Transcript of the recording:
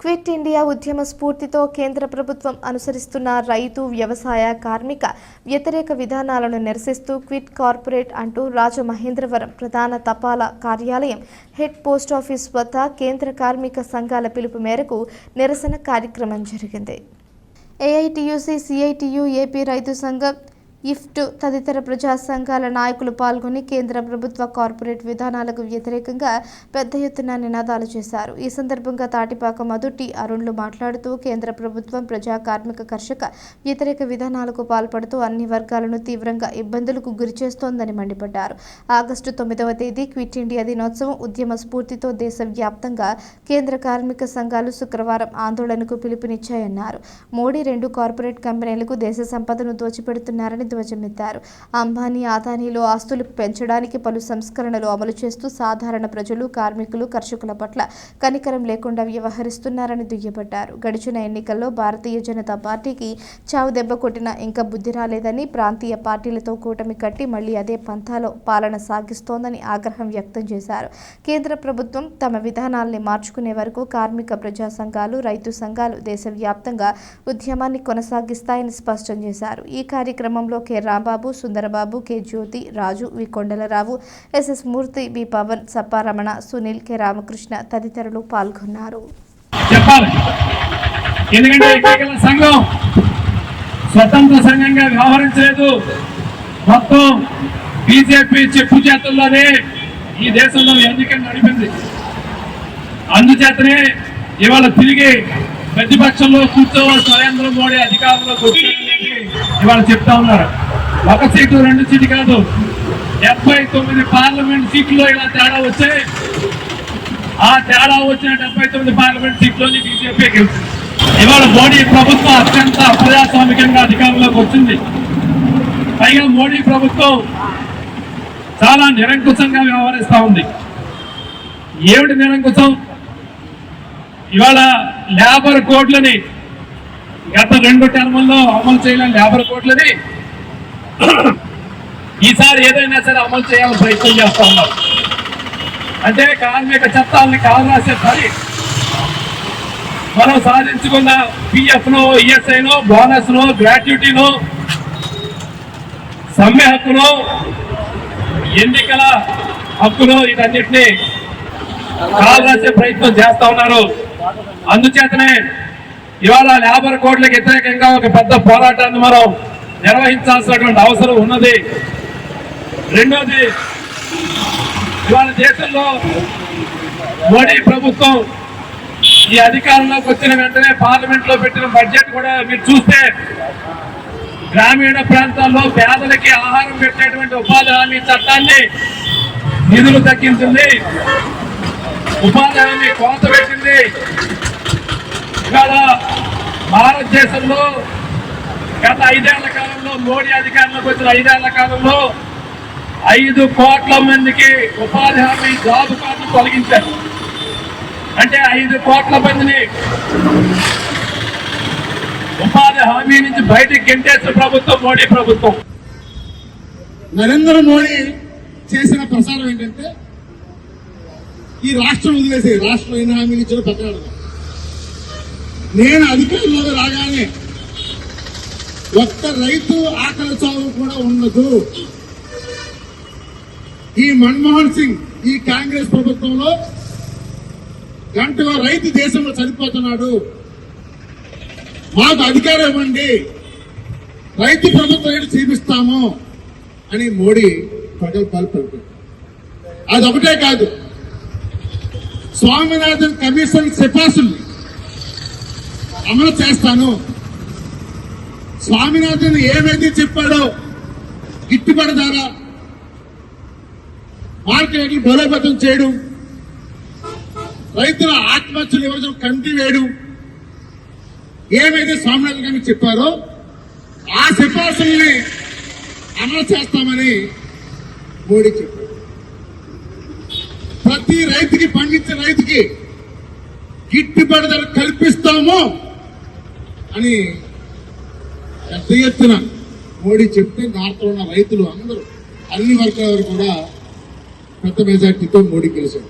Quit India ఉద్యమ స్ఫూర్తితో కేంద్ర ప్రభుత్వం అనుసరిస్తున్న రైతు వ్యవసాయ కార్మిక వ్యతిరేక విధానాలను నిరసిస్తూ క్విట్ కార్పొరేట్ అంటూ రాజమహేంద్రవరం ప్రధాన తపాలా కార్యాలయం హెడ్ పోస్ట్ ఆఫీస్ వద్ద కేంద్ర కార్మిక సంఘాల పిలుపు మేరకు నిరసన కార్యక్రమం జరిగింది. ఏఐటియుసి సిఐటియు ఏపీ రైతు సంఘం ఇఫ్ట్ తదితర ప్రజా సంఘాల నాయకులు పాల్గొని కేంద్ర ప్రభుత్వ కార్పొరేట్ విధానాలకు వ్యతిరేకంగా పెద్ద ఎత్తున నినాదాలు చేశారు. ఈ సందర్భంగా తాటిపాక మధు టి. అరుణ్లు మాట్లాడుతూ కేంద్ర ప్రభుత్వం ప్రజా కార్మిక కర్షక వ్యతిరేక విధానాలకు పాల్పడుతూ అన్ని వర్గాలను తీవ్రంగా ఇబ్బందులకు గురిచేస్తోందని మండిపడ్డారు. ఆగస్టు తొమ్మిదవ తేదీ క్విట్ ఇండియా దినోత్సవం ఉద్యమ స్ఫూర్తితో దేశవ్యాప్తంగా కేంద్ర కార్మిక సంఘాలు శుక్రవారం ఆందోళనకు పిలుపునిచ్చాయన్నారు. మోడీ రెండు కార్పొరేట్ కంపెనీలకు దేశ సంపదను దోచిపెడుతున్నారని ధ్వజమెత్తారు. అంబానీ ఆదానీలో ఆస్తులు పెంచడానికి పలు సంస్కరణలు అమలు చేస్తూ సాధారణ ప్రజలు కార్మికులు కర్షకుల పట్ల కనికరం లేకుండా వ్యవహరిస్తున్నారని దుయ్యబట్టారు గడిచిన ఎన్నికల్లో భారతీయ జనతా పార్టీకి చావు దెబ్బ కొట్టినా ఇంకా బుద్ధి రాలేదని ప్రాంతీయ పార్టీలతో కూటమి కట్టి మళ్ళీ అదే పంథాలో పాలన సాగిస్తోందని ఆగ్రహం వ్యక్తం చేశారు. కేంద్ర ప్రభుత్వం తమ విధానాల్ని మార్చుకునే వరకు కార్మిక ప్రజా సంఘాలు రైతు సంఘాలు దేశవ్యాప్తంగా ఉద్యమాన్ని కొనసాగిస్తాయని స్పష్టం చేశారు. ఈ కార్యక్రమంలో K Rambabu Sundarababu K Jyothi Raju V Kondalarao S S Murthy B Pavan Sapparamana Sunil K Ramakrishna తదితరులు పాల్గొన్నారు. స్వతంత్ర సంఘంగా వ్యవహరించలేదు. మొత్తం బీజేపీ చెప్పు చేతుల్లోనే ఈ దేశంలో ఎన్నికలు నడిపింది. అందుచేతనే ఇవాళ తిరిగి ప్రతిపక్షంలో కూర్చోవాలి నరేంద్ర మోడీ అధికారంలో కూర్చోవాలని ఇవాళ చెప్తా ఉన్నారు. ఒక సీటు రెండు సీటు కాదు. డెబ్బై తొమ్మిది పార్లమెంట్ సీట్లో ఇలా తేడా వచ్చాయి ఆ తేడా వచ్చిన డెబ్బై తొమ్మిది పార్లమెంట్ సీట్లోని బీజేపీ గెలిచింది. ఇవాళ మోడీ ప్రభుత్వం అత్యంత ప్రజాస్వామికంగా అధికారంలోకి వచ్చింది. పైగా మోడీ ప్రభుత్వం చాలా నిరంకుశంగా వ్యవహరిస్తూ ఉంది. ఏమిటి నిరంకుశం? ఇవాళ లేబర్ కోడ్లని గత రెండు టర్ముల్లో అమలు చేయలేని లేబర్ కోట్లది? ఈసారి ఏదైనా సరే అమలు చేయాలని ప్రయత్నం చేస్తా ఉన్నారు అంటే కార్మిక చట్టాలని కాలు రాసే పని మనం సాధించుకున్న పిఎఫ్ నో ఈఎస్ఐ నో గ్రాట్యుటీనో సమ్మె హక్కును ఎన్నికల హక్కును వీటన్నిటినీ కాలు రాసే ప్రయత్నం చేస్తా ఉన్నారు. అందుచేతనే ఇవాళ లేబర్ కోడ్లకు వ్యతిరేకంగా ఒక పెద్ద పోరాటాన్ని మనం నిర్వహించాల్సినటువంటి అవసరం ఉన్నది. రెండోది ఇవాళ దేశంలో మోడీ ప్రభుత్వం ఈ అధికారంలోకి వచ్చిన వెంటనే పార్లమెంట్లో పెట్టిన బడ్జెట్ కూడా మీరు చూస్తే గ్రామీణ ప్రాంతాల్లో పేదలకి ఆహారం పెట్టేటువంటి ఉపాధి హామీ చట్టాన్ని నిధులు తగ్గించింది ఉపాధి హామీ కోత పెట్టింది. ఇవాళ భారతదేశంలో గత ఐదేళ్ళ కాలంలో మోడీ అధికారంలోకి వచ్చిన ఐదేళ్ళ కాలంలో ఐదు కోట్ల మందికి ఉపాధి హామీ జాబ్ కార్డు తొలగించారు. అంటే ఐదు కోట్ల మందిని ఉపాధి హామీ నుంచి బయటకు గెంటేసిన ప్రభుత్వం మోడీ ప్రభుత్వం. నరేంద్ర మోడీ చేసిన ప్రసారం ఏంటంటే ఈ రాష్ట్రం వదిలేసి రాష్ట్రం ఎన్ని హామీలు ఇచ్చారో పక్కన నేను అధికారంలోకి రాగానే ఒక్క రైతు ఆకలి చావు కూడా ఉండదు. ఈ మన్మోహన్ సింగ్ ఈ కాంగ్రెస్ ప్రభుత్వంలో గంటలో రైతు దేశంలో చనిపోతున్నాడు. మాకు అధికారం ఇవ్వండి. రైతు ప్రభుత్వం ఏంటి చూపిస్తాము అని మోడీ ప్రగల్భాలు పలిపారు అదొకటే కాదు. స్వామినాథన్ కమిషన్ సిఫార్సులు అమలు చేస్తాను. స్వామినాథన్ ఏమైతే చెప్పాడో గిట్టుబడి ధర మార్కెట్లు బలోపేతం చేయడం. రైతుల ఆత్మహత్యలు ఇవ్వడం కంటి వేయడం. ఏమైతే స్వామినాథన్ గారు చెప్పారో ఆ సిఫార్సుల్ని అమలు చేస్తామని మోడీ చెప్పారు ప్రతి రైతుకి పండించే రైతుకి గిట్టుబాటు ధర కల్పిస్తాము. అని పెద్ద ఎత్తున మోడీ చెప్తే నార్త్ ఉన్న రైతులు అందరూ అన్ని వర్గాల వారు కూడా పెద్ద మెజార్టీతో మోడీ గెలిచారు.